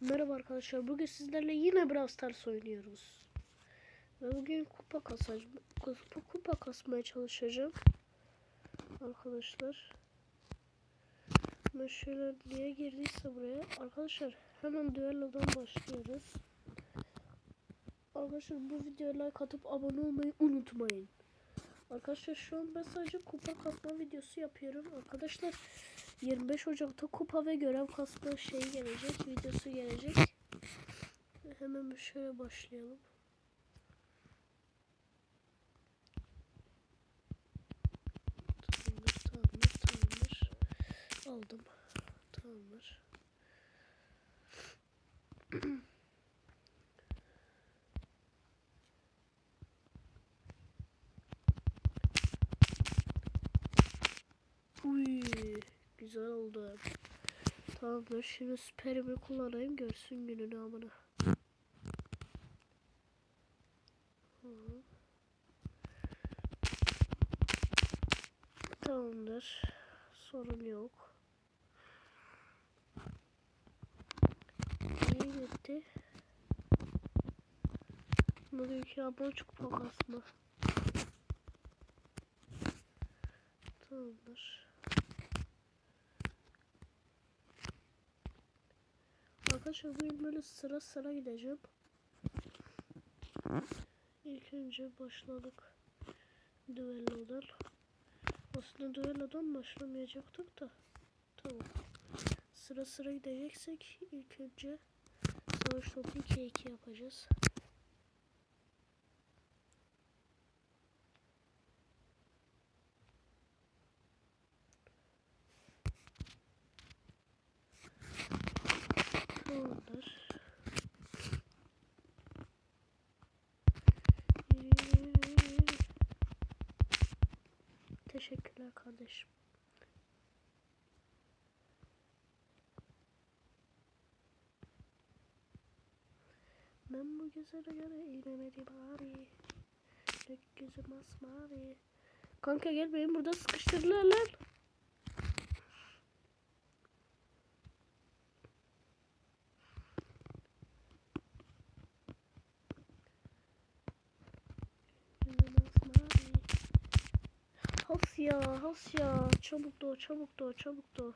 Merhaba arkadaşlar. Bugün sizlerle yine Brawl Stars oynuyoruz. Ve bugün kupa kasacağım. Kupa, kupa kasmaya çalışacağım. Arkadaşlar. Ben şöyle niye girdiyse buraya. Arkadaşlar hemen düellodan başlıyoruz. Arkadaşlar bu videoya like atıp abone olmayı unutmayın. Arkadaşlar şu an ben sadece kupa kasma videosu yapıyorum. Arkadaşlar 25 Ocak'ta kupa ve görev kasma şeyi gelecek, videosu gelecek. Hemen şöyle başlayalım. Tamamdır, tamamdır, tamamdır. Aldım. Tamamdır. Uy, güzel oldu. Tamamdır. Şimdi süperimi kullanayım görsün gününü amına. Tamamdır. Sorun yok. İyi gitti. Abone çok pakasma. Tamamdır. Arkadaşlar bugün böyle sıra sıra gideceğim. İlk önce başladık düellodan. Aslında düellodan başlamayacaktık da. Tamam. Sıra sıra gideceksek ilk önce savaş topu 2'ye 2 yapacağız. Tamamdır. Teşekkürler kardeşim. Ben bu güzele göre iğnemedim bari. Gökyüzü masmavi. Kanka gel benim burada sıkıştırdılar lan. Has ya, has ya. Çabuk doğ, çabuk doğ, çabuk doğ.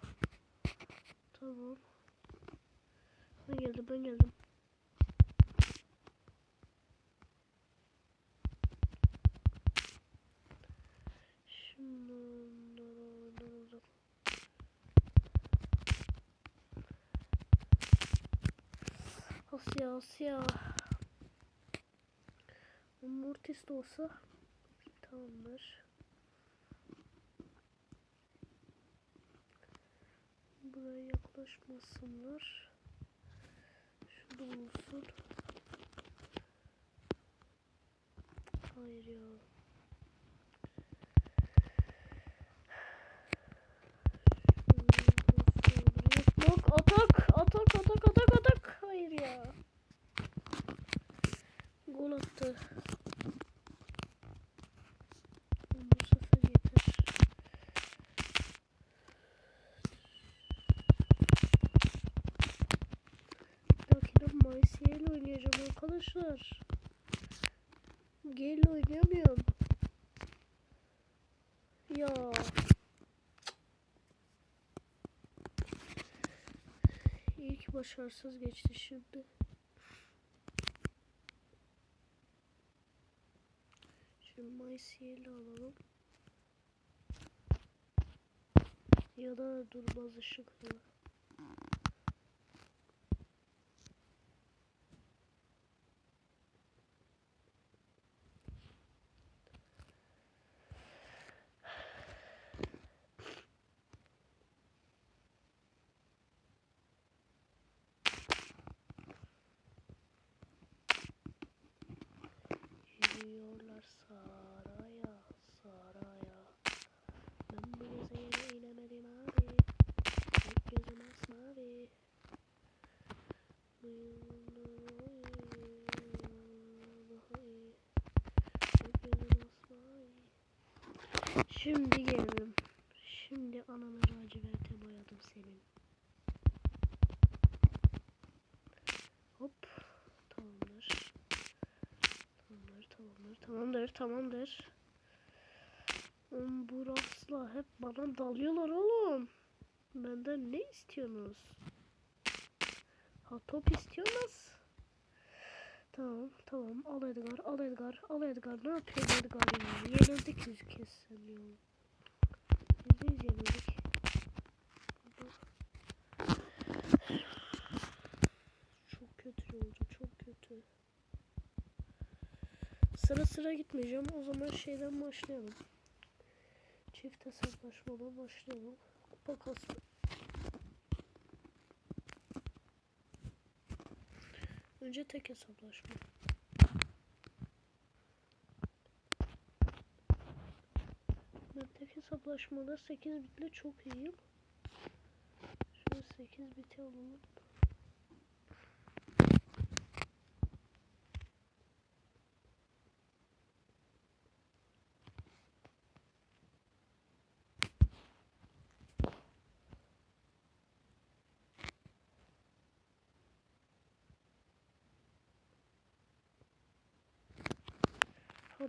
Tamam. Ben geldim, ben geldim. Şimdi onları oradan Has ya, has ya. Mortis de olsa tamamdır. Buraya yaklaşmasınlar. Şurada olsun. Hayır ya. Yok atak atak atak atak atak. Hayır ya. Gol attı. Bu sefer yeter. Dakika Maysiye ile oynayacağım arkadaşlar. G ile oynayamıyorum. Ya. İyi ki başarısız geçti şimdi. Şimdi Maysiye ile alalım. Ya da durmaz ışıkla. Şimdi geldim. Şimdi ananı raciverte boyadım senin. Hop. Tamamdır. Tamamdır, tamamdır, tamamdır, tamamdır. Bu rafsla hep bana dalıyorlar oğlum. Benden ne istiyorsunuz? Ha top istiyorsunuz. Tamam tamam al Edgar al Edgar al Edgar ne yapıyor Edgar ya? Yenildik yüz kez sen ya. Yüzdeyiz yenildik. Çok kötü oldu çok kötü. Sıra sıra gitmeyeceğim. O zaman şeyden başlayalım. Çift hesaplaşmadan başlayalım. Kupa kasma. Önce tek hesaplaşma. Ben tek hesaplaşmada 8 bitle çok iyiyim. Şöyle 8 biti alalım.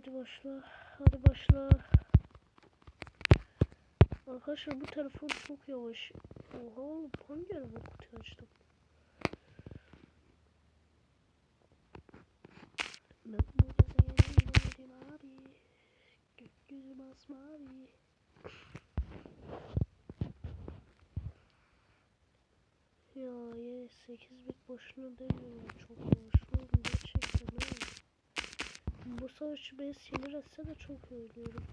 Hadi başla. Hadi başla. Arkadaşlar bu telefon çok yavaş. Oha oğlum hangi araba kutuyu açtım? Ben bu gezegene inemedim abi. Gökyüzü masmavi. Ya ye 8 bit boşuna demiyorlar çok yavaş oğlum gerçekten ha. Bu savaşı beni sinir etse de çok ölüyorum.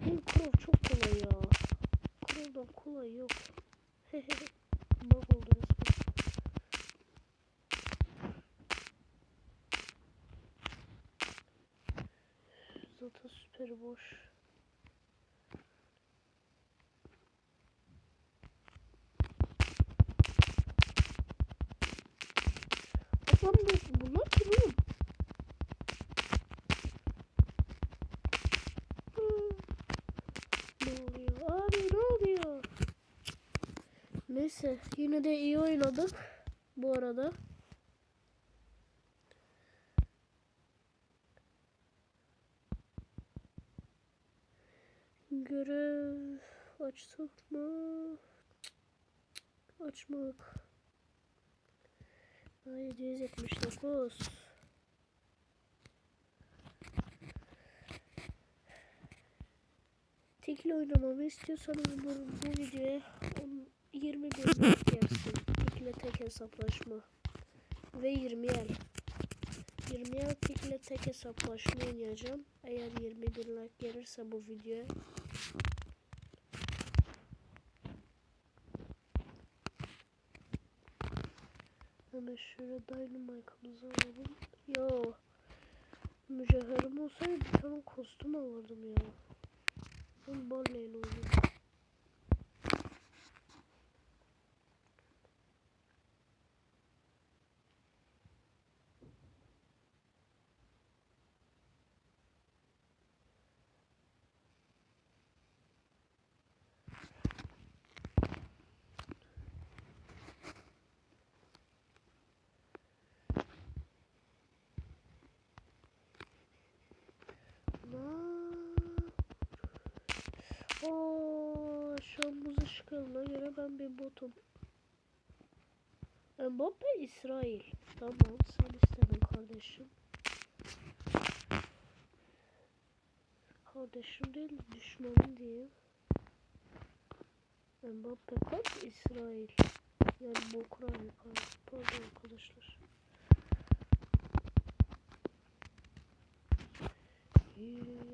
Bu Kurov çok kolay ya. Kurov'dan kolay yok. Bug oldu resmen. Zaten süper boş. Lan bu, bunlar kim oğlum? Hı. Ne oluyor? Abi ne oluyor? Neyse yine de iyi oynadım bu arada. Görev açtık mı? Açmak. Ay 779. Tekli oynamamı istiyorsanız bu, bu videoya 10, 20 bin like gelsin. Tekle tek hesaplaşma. Ve 20 el. 20 el tekle tek hesaplaşma oynayacağım. Eğer 20 bin like gelirse bu videoya. Hemen şöyle dynamite'ımızı alalım. Yo. Mücevherim olsaydı bir tane kostüm alırdım ya. Ben Barley'le oynuyorum. Oo, ışıklarına göre ben bir botum. Mbappe İsrail. Tamam sen istedin kardeşim. Kardeşim değil düşmanım diyeyim. Mbappe kaç İsrail. Yani bu Ukrayna pardon, arkadaşlar. Yürüyorlar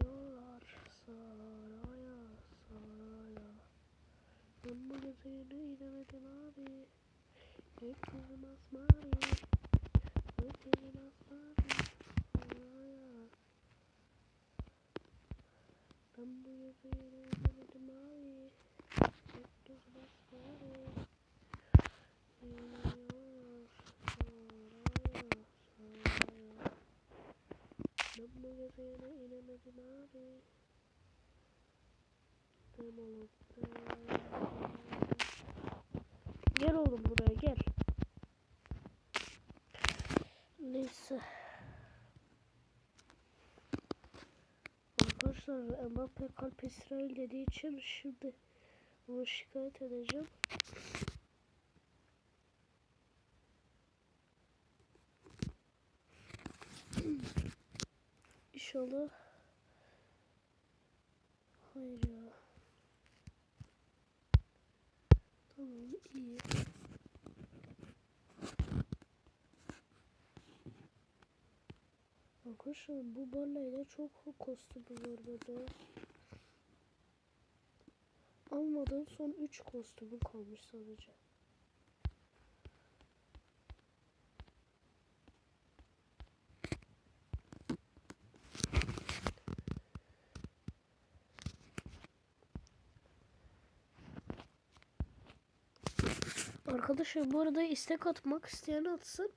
Ben bu gezegene inemedim abi. Masmavi Gökyüzü masmavi saraya Ben bu gezegene inemedim abi. Saraya saraya Ben bu gezegene inemedim abi. Ben oğlum. ben- Gel oğlum buraya gel. Neyse. Arkadaşlar Mbappe kalp İsrail dediği için şimdi onu şikayet edeceğim. İnşallah. Hayır ya. Tamam iyi. Arkadaşlar bu ballayla çok kostümü var burada. Almadığım son 3 kostümü kalmış sadece. Arkadaşlar bu arada istek atmak isteyen atsın.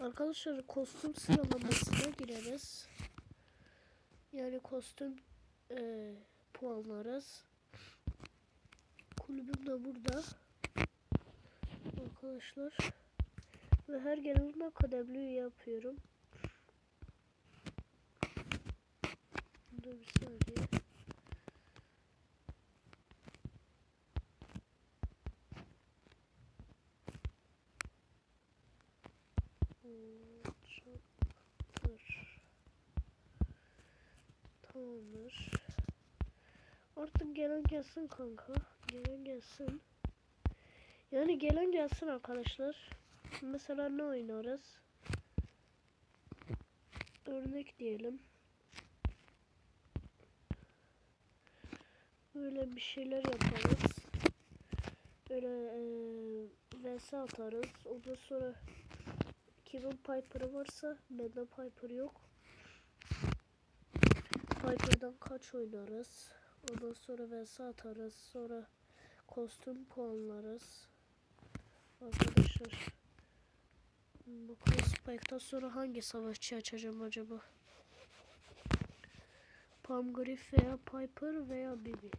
Arkadaşlar kostüm sıralamasına gireriz. Yani kostüm e, puanlarız. Kulübüm de burada. Arkadaşlar. Ve her gelen kademli yapıyorum. Dur bir saniye. Tamamdır. Artık gelen gelsin kanka. Gelen gelsin. Yani gelen gelsin arkadaşlar. Mesela ne oynarız? Örnek diyelim. Böyle bir şeyler yaparız. Böyle eee vs atarız. Ondan sonra kimin Piper'ı varsa bende Piper yok. Piper'dan kaç oynarız. Ondan sonra vs atarız. Sonra kostüm puanlarız. Arkadaşlar. Bakalım Spike'dan sonra hangi savaşçı açacağım acaba? Palmgriff veya Piper veya Bibi.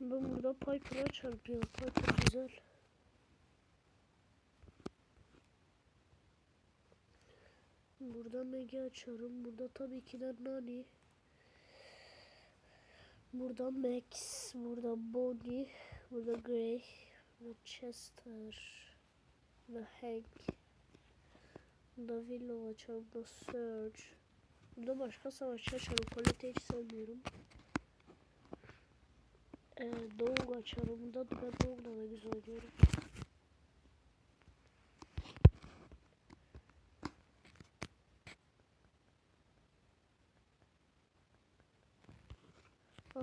Ben burada Piper'ı açarım ya. Piper güzel. Burada Mega açarım. Burada tabii ki de Nani. Burada Max. Burada Bonnie. Burada Gray. Burada Chester. Burada Hank. Burada Willow açarım. Burada Surge. Burada başka savaşçı açarım. Colette hiç sevmiyorum. Ee, Dog açarım. Burada ben Dog'la da güzel oynuyorum.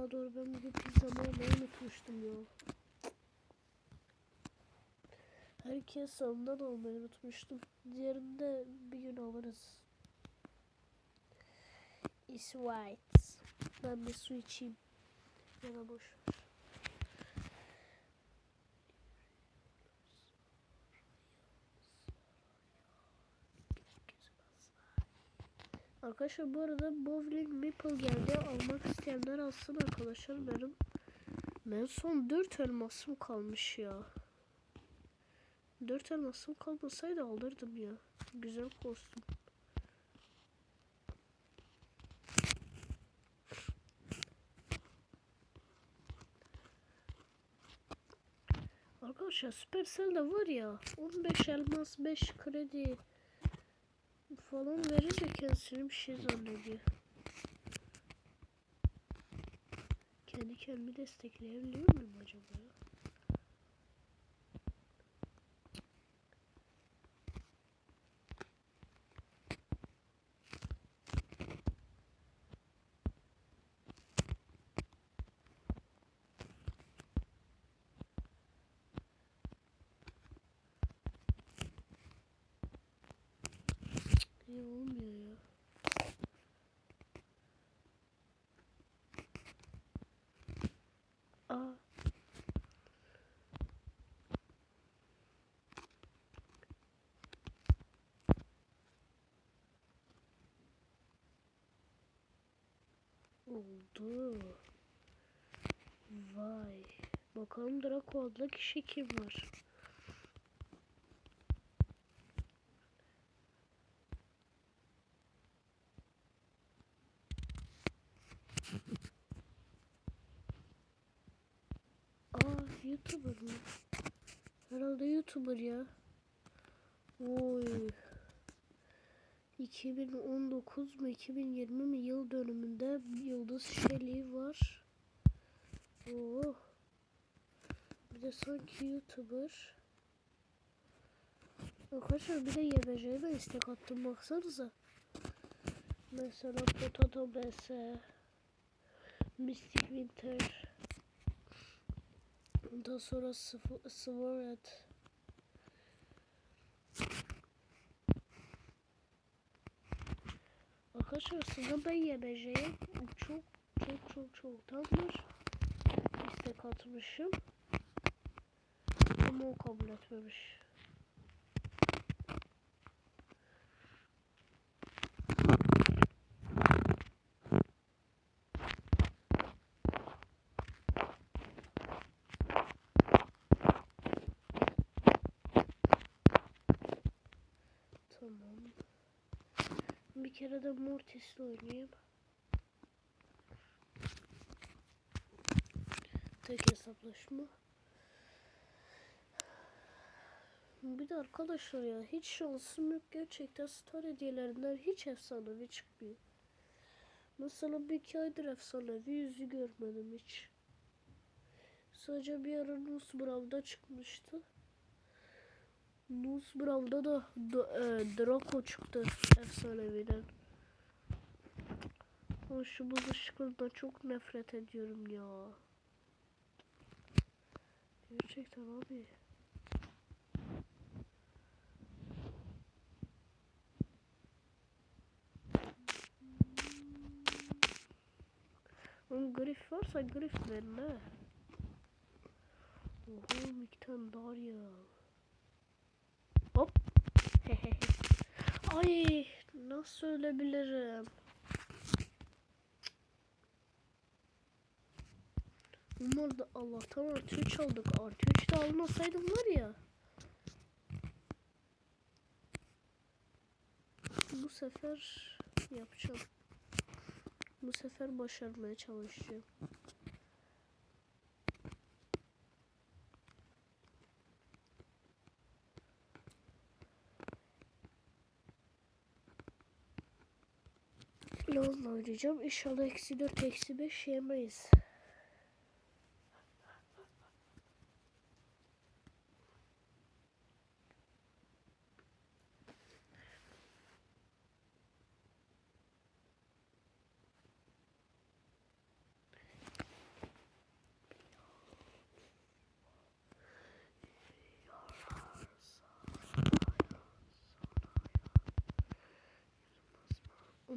Aa doğru ben bugün pizzamı almayı unutmuştum ya. Herkes sonundan almayı unutmuştum. Diğerinde bir gün alırız. Is white. Ben bir su içeyim. Ya da boş. Arkadaşlar bu arada Bowling Maple geldi. Almak isteyenler alsın arkadaşlar. Benim ben son 4 elmasım kalmış ya. 4 elmasım kalmasaydı alırdım ya. Güzel kostüm. Arkadaşlar Supercell'de var ya 15 elmas 5 kredi falan verince kendisini bir şey zannediyor. Kendi kendimi destekleyebiliyor muyum acaba? ya? İyi olmuyor ya. Aa. oldu. Vay. Bakalım Draco adlı kişi kim var? Aa YouTuber? Herhalde YouTuber ya. Oy. 2019 mu 2020 mi yıl dönümünde Yıldız Şeli var. Oo. Bir de sanki YouTuber. Arkadaşlar bir de YBC'ye istek attım baksanıza. Mesela Potato BS, Mystic Winter, ondan sonra Sw- Sword. Arkadaşlar aslında ben YBC'ye çok çok çok çoktandır istek atmışım. Ama o kabul etmemiş. Tamam. Bir kere de Mortis'le oynayayım. Tek hesaplaşma. Bir de arkadaşlar ya hiç şansım yok gerçekten star hediyelerinden hiç efsanevi çıkmıyor. Mesela bir iki aydır efsanevi yüzü görmedim hiç. Sadece bir ara Nus Brawl'da çıkmıştı. Nus Brawl'da da e, Draco çıktı efsaneviden. Ama şu buz ışıklarından çok nefret ediyorum ya. Gerçekten abi. Oğlum grif varsa grif ha. Oho tane dar ya. Hop. Ay nasıl ölebilirim? Bunlar da Allah'tan artı 3 aldık. Artı 3 de almasaydım var ya. Bu sefer yapacağım. Bu sefer başarmaya çalışacağım. Oynayacağım. İnşallah eksi 4 eksi 5 yemeyiz.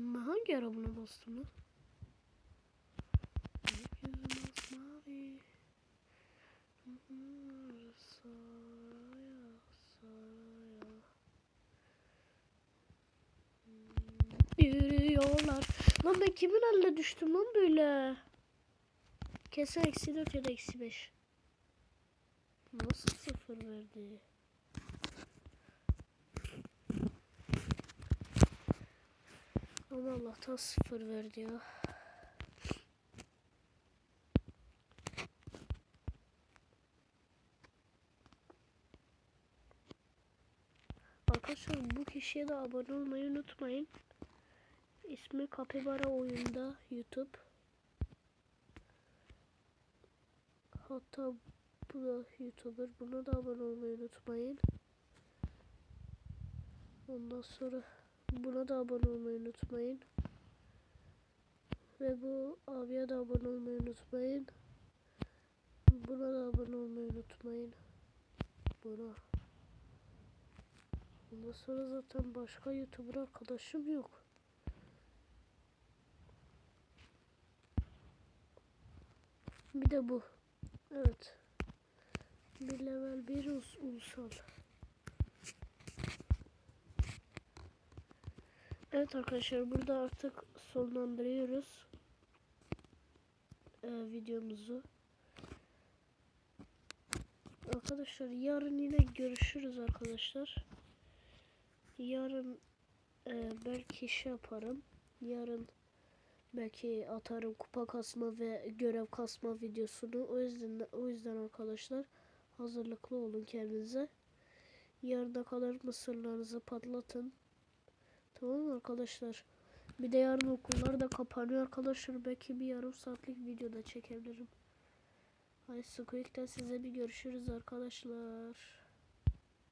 Oğlum hangi arabana bastım lan? Yürüyorlar. Lan ben kimin eline düştüm lan böyle? Kesin eksi dört ya da eksi beş. Nasıl sıfır verdi? Ama Allah'tan sıfır verdi ya. Arkadaşlar bu kişiye de abone olmayı unutmayın. İsmi Kapibara Oyunda YouTube. Hatta bu da YouTuber. Buna da abone olmayı unutmayın. Ondan sonra buna da abone olmayı unutmayın. Ve bu abiye de abone olmayı unutmayın. Buna da abone olmayı unutmayın. Buna. Ondan sonra zaten başka YouTuber arkadaşım yok. Bir de bu. Evet. Bir level 1 us. Evet arkadaşlar burada artık sonlandırıyoruz. e, videomuzu. Arkadaşlar yarın yine görüşürüz arkadaşlar. Yarın e, belki şey yaparım. Yarın belki atarım kupa kasma ve görev kasma videosunu. O yüzden o yüzden arkadaşlar hazırlıklı olun kendinize. Yarına kadar mısırlarınızı patlatın. Tamam arkadaşlar? Bir de yarın okullar da kapanıyor arkadaşlar. Belki bir yarım saatlik videoda çekebilirim. Hadi Squeak'ten size bir görüşürüz arkadaşlar.